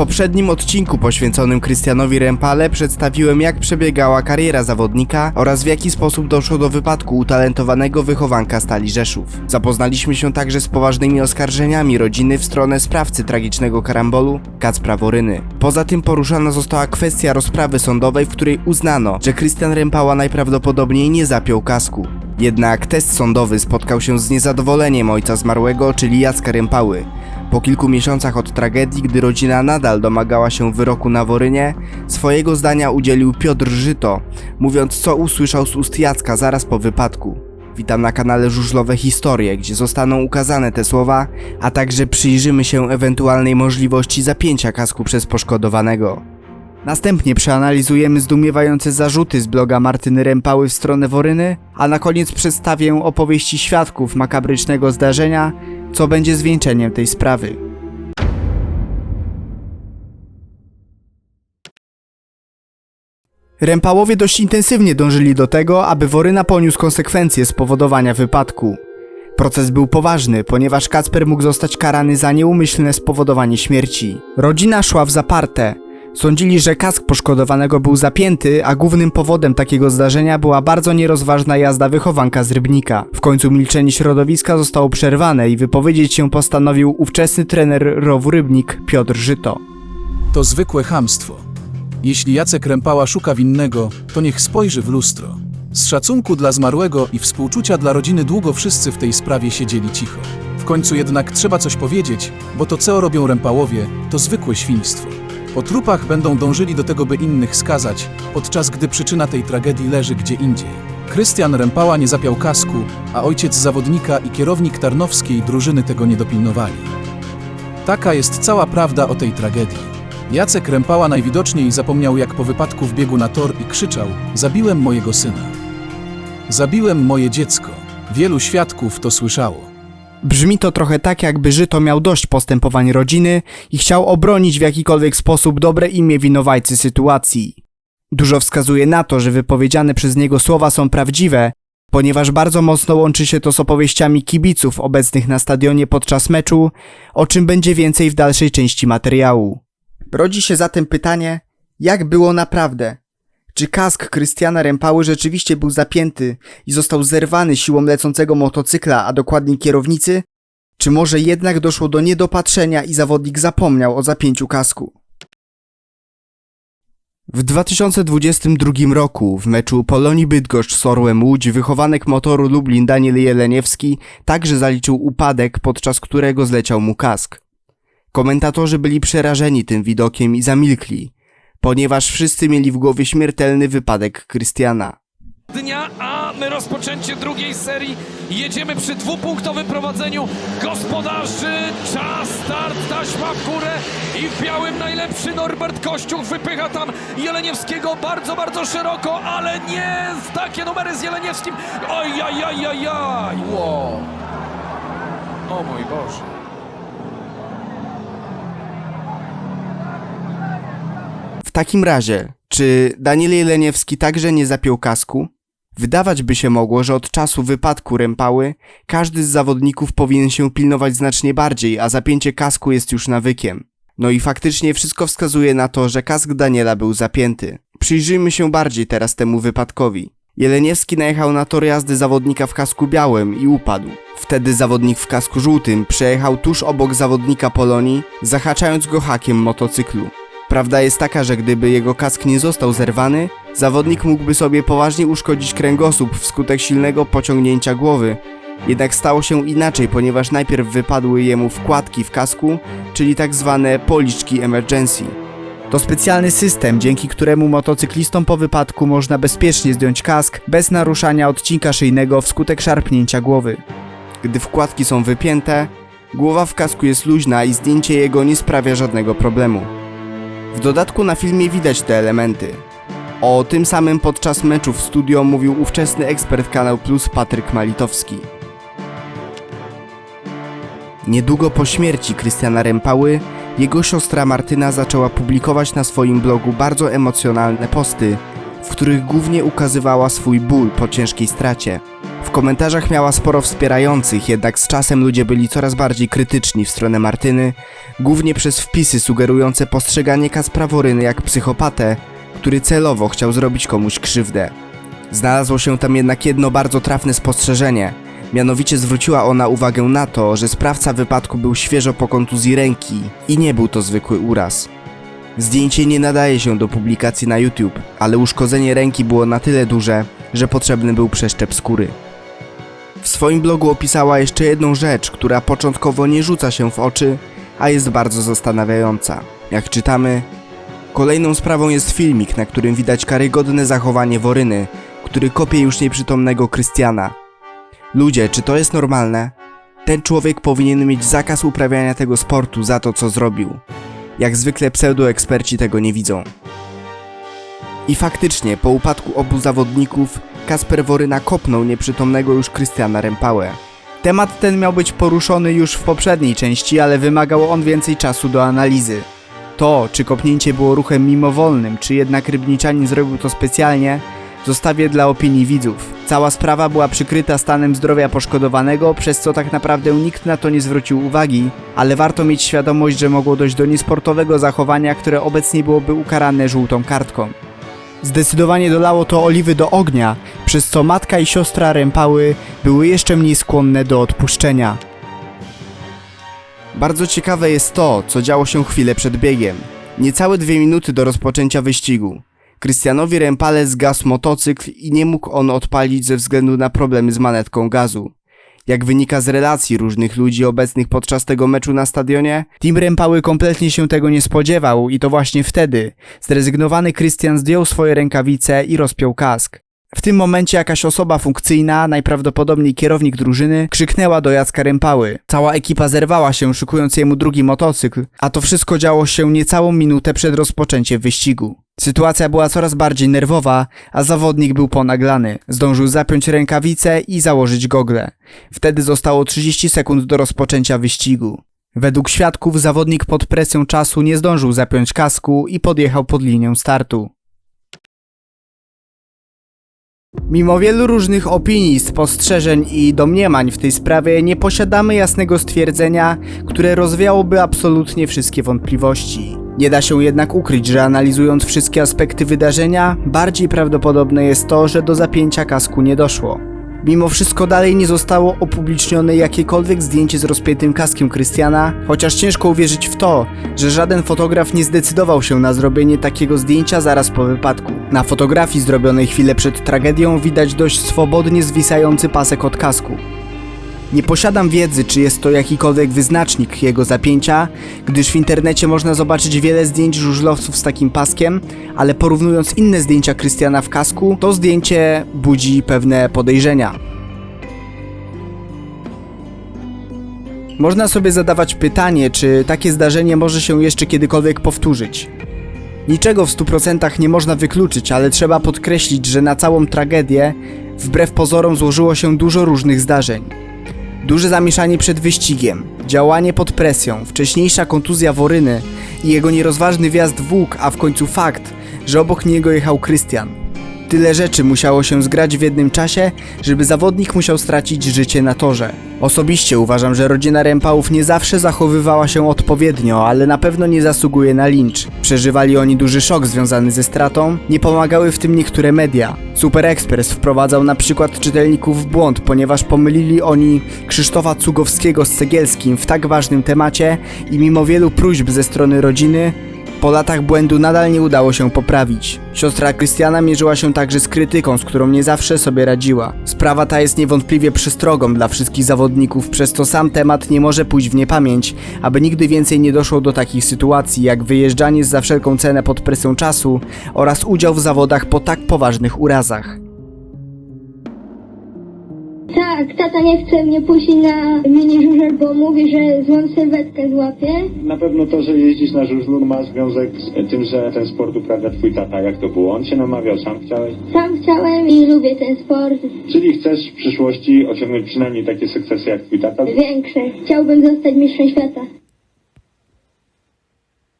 poprzednim odcinku poświęconym Krystianowi Rempale przedstawiłem jak przebiegała kariera zawodnika oraz w jaki sposób doszło do wypadku utalentowanego wychowanka Stali Rzeszów. Zapoznaliśmy się także z poważnymi oskarżeniami rodziny w stronę sprawcy tragicznego karambolu, Kacpra Woryny. Poza tym poruszana została kwestia rozprawy sądowej, w której uznano, że Krystian Rempała najprawdopodobniej nie zapiął kasku. Jednak test sądowy spotkał się z niezadowoleniem ojca zmarłego, czyli Jacka Rympały. Po kilku miesiącach od tragedii, gdy rodzina nadal domagała się wyroku na Worynie, swojego zdania udzielił Piotr Żyto, mówiąc co usłyszał z ust Jacka zaraz po wypadku. Witam na kanale Żużlowe Historie, gdzie zostaną ukazane te słowa, a także przyjrzymy się ewentualnej możliwości zapięcia kasku przez poszkodowanego. Następnie przeanalizujemy zdumiewające zarzuty z bloga Martyny Rempały w stronę Woryny, a na koniec przedstawię opowieści świadków makabrycznego zdarzenia, co będzie zwieńczeniem tej sprawy. Rempałowie dość intensywnie dążyli do tego, aby Woryna poniósł konsekwencje spowodowania wypadku. Proces był poważny, ponieważ Kacper mógł zostać karany za nieumyślne spowodowanie śmierci. Rodzina szła w zaparte. Sądzili, że kask poszkodowanego był zapięty, a głównym powodem takiego zdarzenia była bardzo nierozważna jazda wychowanka z Rybnika. W końcu milczenie środowiska zostało przerwane i wypowiedzieć się postanowił ówczesny trener rowu Rybnik Piotr Żyto. To zwykłe chamstwo. Jeśli Jacek Rempała szuka winnego, to niech spojrzy w lustro. Z szacunku dla zmarłego i współczucia dla rodziny długo wszyscy w tej sprawie siedzieli cicho. W końcu jednak trzeba coś powiedzieć, bo to co robią Rempałowie, to zwykłe świństwo. Po trupach będą dążyli do tego, by innych skazać, podczas gdy przyczyna tej tragedii leży gdzie indziej. Krystian Rempała nie zapiał kasku, a ojciec zawodnika i kierownik tarnowskiej drużyny tego nie dopilnowali. Taka jest cała prawda o tej tragedii. Jacek Rempała najwidoczniej zapomniał, jak po wypadku wbiegł na tor i krzyczał: Zabiłem mojego syna. Zabiłem moje dziecko. Wielu świadków to słyszało. Brzmi to trochę tak, jakby Żyto miał dość postępowań rodziny i chciał obronić w jakikolwiek sposób dobre imię winowajcy sytuacji. Dużo wskazuje na to, że wypowiedziane przez niego słowa są prawdziwe, ponieważ bardzo mocno łączy się to z opowieściami kibiców obecnych na stadionie podczas meczu, o czym będzie więcej w dalszej części materiału. Rodzi się zatem pytanie, jak było naprawdę? Czy kask Krystiana Rempały rzeczywiście był zapięty i został zerwany siłą lecącego motocykla, a dokładnie kierownicy? Czy może jednak doszło do niedopatrzenia i zawodnik zapomniał o zapięciu kasku? W 2022 roku w meczu Polonii Bydgoszcz z Orłem Łódź wychowanek motoru Lublin Daniel Jeleniewski także zaliczył upadek, podczas którego zleciał mu kask. Komentatorzy byli przerażeni tym widokiem i zamilkli, ponieważ wszyscy mieli w głowie śmiertelny wypadek Krystiana. dnia, a my rozpoczęcie drugiej serii. Jedziemy przy dwupunktowym prowadzeniu gospodarzy. Czas, start, taśma w górę i w białym najlepszy Norbert Kościuch wypycha tam Jeleniewskiego bardzo, bardzo szeroko, ale nie takie numery z Jeleniewskim. Oj, aj, aj, aj, aj. Wow. O mój Boże. W takim razie, czy Daniel Jeleniewski także nie zapiął kasku? Wydawać by się mogło, że od czasu wypadku Rempały każdy z zawodników powinien się pilnować znacznie bardziej, a zapięcie kasku jest już nawykiem. No i faktycznie wszystko wskazuje na to, że kask Daniela był zapięty. Przyjrzyjmy się bardziej teraz temu wypadkowi. Jeleniewski najechał na tor jazdy zawodnika w kasku białym i upadł. Wtedy zawodnik w kasku żółtym przejechał tuż obok zawodnika Polonii, zahaczając go hakiem motocyklu. Prawda jest taka, że gdyby jego kask nie został zerwany, zawodnik mógłby sobie poważnie uszkodzić kręgosłup wskutek silnego pociągnięcia głowy. Jednak stało się inaczej, ponieważ najpierw wypadły jemu wkładki w kasku, czyli tak zwane policzki emergency. To specjalny system, dzięki któremu motocyklistom po wypadku można bezpiecznie zdjąć kask bez naruszania odcinka szyjnego wskutek szarpnięcia głowy. Gdy wkładki są wypięte, głowa w kasku jest luźna i zdjęcie jego nie sprawia żadnego problemu. W dodatku na filmie widać te elementy. O tym samym podczas meczu w studio mówił ówczesny ekspert Kanał Plus Patryk Malitowski. Niedługo po śmierci Krystiana Rempały, jego siostra Martyna zaczęła publikować na swoim blogu bardzo emocjonalne posty, w których głównie ukazywała swój ból po ciężkiej stracie. W komentarzach miała sporo wspierających, jednak z czasem ludzie byli coraz bardziej krytyczni w stronę Martyny, głównie przez wpisy sugerujące postrzeganie Kaspra Woryny jak psychopatę, który celowo chciał zrobić komuś krzywdę. Znalazło się tam jednak jedno bardzo trafne spostrzeżenie. Mianowicie zwróciła ona uwagę na to, że sprawca wypadku był świeżo po kontuzji ręki i nie był to zwykły uraz. Zdjęcie nie nadaje się do publikacji na YouTube, ale uszkodzenie ręki było na tyle duże, że potrzebny był przeszczep skóry. W swoim blogu opisała jeszcze jedną rzecz, która początkowo nie rzuca się w oczy, a jest bardzo zastanawiająca. Jak czytamy, kolejną sprawą jest filmik, na którym widać karygodne zachowanie Woryny, który kopie już nieprzytomnego Krystiana. Ludzie, czy to jest normalne? Ten człowiek powinien mieć zakaz uprawiania tego sportu za to, co zrobił. Jak zwykle pseudoeksperci tego nie widzą. I faktycznie, po upadku obu zawodników, Kasper Woryna kopnął nieprzytomnego już Krystiana Rempałę. Temat ten miał być poruszony już w poprzedniej części, ale wymagał on więcej czasu do analizy. To, czy kopnięcie było ruchem mimowolnym, czy jednak Rybniczanin zrobił to specjalnie, zostawię dla opinii widzów. Cała sprawa była przykryta stanem zdrowia poszkodowanego, przez co tak naprawdę nikt na to nie zwrócił uwagi, ale warto mieć świadomość, że mogło dojść do niesportowego zachowania, które obecnie byłoby ukarane żółtą kartką. Zdecydowanie dolało to oliwy do ognia, przez co matka i siostra Rępały były jeszcze mniej skłonne do odpuszczenia. Bardzo ciekawe jest to, co działo się chwilę przed biegiem. Niecałe dwie minuty do rozpoczęcia wyścigu. Krystianowi Rempale zgasł motocykl i nie mógł on odpalić ze względu na problemy z manetką gazu. Jak wynika z relacji różnych ludzi obecnych podczas tego meczu na stadionie, Team Rempały kompletnie się tego nie spodziewał i to właśnie wtedy zrezygnowany Krystian zdjął swoje rękawice i rozpiął kask. W tym momencie jakaś osoba funkcyjna, najprawdopodobniej kierownik drużyny, krzyknęła do Jacka Rępały. Cała ekipa zerwała się, szykując jemu drugi motocykl, a to wszystko działo się niecałą minutę przed rozpoczęciem wyścigu. Sytuacja była coraz bardziej nerwowa, a zawodnik był ponaglany. Zdążył zapiąć rękawice i założyć gogle. Wtedy zostało 30 sekund do rozpoczęcia wyścigu. Według świadków zawodnik pod presją czasu nie zdążył zapiąć kasku i podjechał pod linię startu. Mimo wielu różnych opinii, spostrzeżeń i domniemań w tej sprawie nie posiadamy jasnego stwierdzenia, które rozwiałoby absolutnie wszystkie wątpliwości. Nie da się jednak ukryć, że analizując wszystkie aspekty wydarzenia, bardziej prawdopodobne jest to, że do zapięcia kasku nie doszło. Mimo wszystko dalej nie zostało opublicznione jakiekolwiek zdjęcie z rozpiętym kaskiem Krystiana, chociaż ciężko uwierzyć w to, że żaden fotograf nie zdecydował się na zrobienie takiego zdjęcia zaraz po wypadku. Na fotografii zrobionej chwilę przed tragedią widać dość swobodnie zwisający pasek od kasku. Nie posiadam wiedzy, czy jest to jakikolwiek wyznacznik jego zapięcia, gdyż w internecie można zobaczyć wiele zdjęć żużlowców z takim paskiem, ale porównując inne zdjęcia Krystiana w kasku, to zdjęcie budzi pewne podejrzenia. Można sobie zadawać pytanie, czy takie zdarzenie może się jeszcze kiedykolwiek powtórzyć. Niczego w 100% nie można wykluczyć, ale trzeba podkreślić, że na całą tragedię, wbrew pozorom, złożyło się dużo różnych zdarzeń. Duże zamieszanie przed wyścigiem, działanie pod presją, wcześniejsza kontuzja Woryny i jego nierozważny wjazd w łuk, a w końcu fakt, że obok niego jechał Krystian. Tyle rzeczy musiało się zgrać w jednym czasie, żeby zawodnik musiał stracić życie na torze. Osobiście uważam, że rodzina Rempałów nie zawsze zachowywała się odpowiednio, ale na pewno nie zasługuje na lincz. Przeżywali oni duży szok związany ze stratą, nie pomagały w tym niektóre media. Super Express wprowadzał na przykład czytelników w błąd, ponieważ pomylili oni Krzysztofa Cugowskiego z Cegielskim w tak ważnym temacie i mimo wielu próśb ze strony rodziny, po latach błędu nadal nie udało się poprawić. Siostra Krystiana mierzyła się także z krytyką, z którą nie zawsze sobie radziła. Sprawa ta jest niewątpliwie przestrogą dla wszystkich zawodników, przez co sam temat nie może pójść w niepamięć, aby nigdy więcej nie doszło do takich sytuacji, jak wyjeżdżanie za wszelką cenę pod presją czasu oraz udział w zawodach po tak poważnych urazach. Tak, tata nie chce mnie puścić na mini żużel, bo mówi, że złą sylwetkę złapie. Na pewno to, że jeździsz na żużlu ma związek z tym, że ten sport uprawia twój tata. Jak to było? On cię namawiał, sam chciałeś? Sam chciałem i lubię ten sport. Czyli chcesz w przyszłości osiągnąć przynajmniej takie sukcesy jak twój tata? Większe. Chciałbym zostać mistrzem świata.